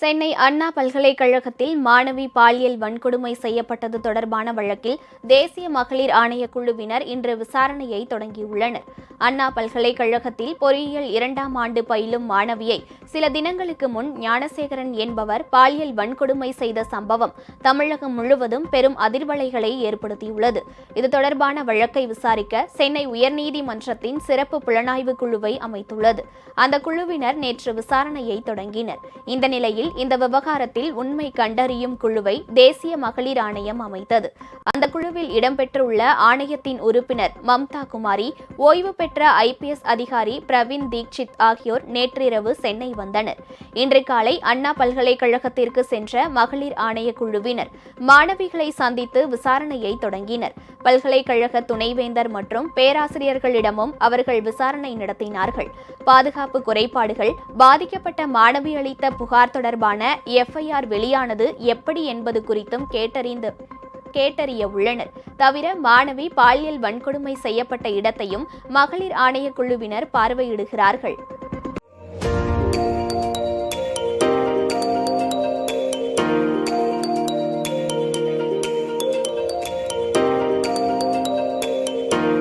சென்னை அண்ணா பல்கலைக்கழகத்தில் மாணவி பாலியல் வன்கொடுமை செய்யப்பட்டது தொடர்பான வழக்கில் தேசிய மகளிர் ஆணைய குழுவினர் இன்று விசாரணையை தொடங்கியுள்ளனர். அண்ணா பல்கலைக்கழகத்தில் பொறியியல் இரண்டாம் ஆண்டு பயிலும் மாணவியை சில தினங்களுக்கு முன் ஞானசேகரன் என்பவர் பாலியல் வன்கொடுமை செய்த சம்பவம் தமிழகம் முழுவதும் பெரும் அதிர்வலைகளை ஏற்படுத்தியுள்ளது. இது தொடர்பான வழக்கை விசாரிக்க சென்னை உயர்நீதிமன்றத்தின் சிறப்பு புலனாய்வு குழுவை அமைத்துள்ளது. அந்த குழுவினர் நேற்று விசாரணையை தொடங்கினர். இந்த நிலையில் நிலையில் இந்த விவகாரத்தில் உண்மை கண்டறியும் குழுவை தேசிய மகளிர் ஆணையம் அமைத்தது. அந்த குழுவில் இடம்பெற்றுள்ள ஆணையத்தின் உறுப்பினர் மம்தா குமாரி ஓய்வு பெற்ற ஐபிஎஸ் அதிகாரி பிரவீன் தீக்ஷித் ஆகியோர் நேற்றிரவு சென்னை வந்தனர். இன்று காலை அண்ணா பல்கலைக்கழகத்திற்கு சென்ற மகளிர் ஆணைய குழுவினர் மாணவிகளை சந்தித்து விசாரணையை தொடங்கினர். பல்கலைக்கழக துணைவேந்தர் மற்றும் பேராசிரியர்களிடமும் அவர்கள் விசாரணை நடத்தினார்கள். பாதுகாப்பு குறைபாடுகள் பாதிக்கப்பட்ட மாணவி அளித்த புகார் தொடர்பான எஃப்ஐஆர் வெளியானது எப்படி என்பது குறித்தும் கேட்டறிந்து கேட்டறிய உள்ளனர். தவிர மாணவி பாலியல் வன்கொடுமை செய்யப்பட்ட இடத்தையும் மகளிர் ஆணைய குழுவினர் பார்வையிடுகிறார்கள்.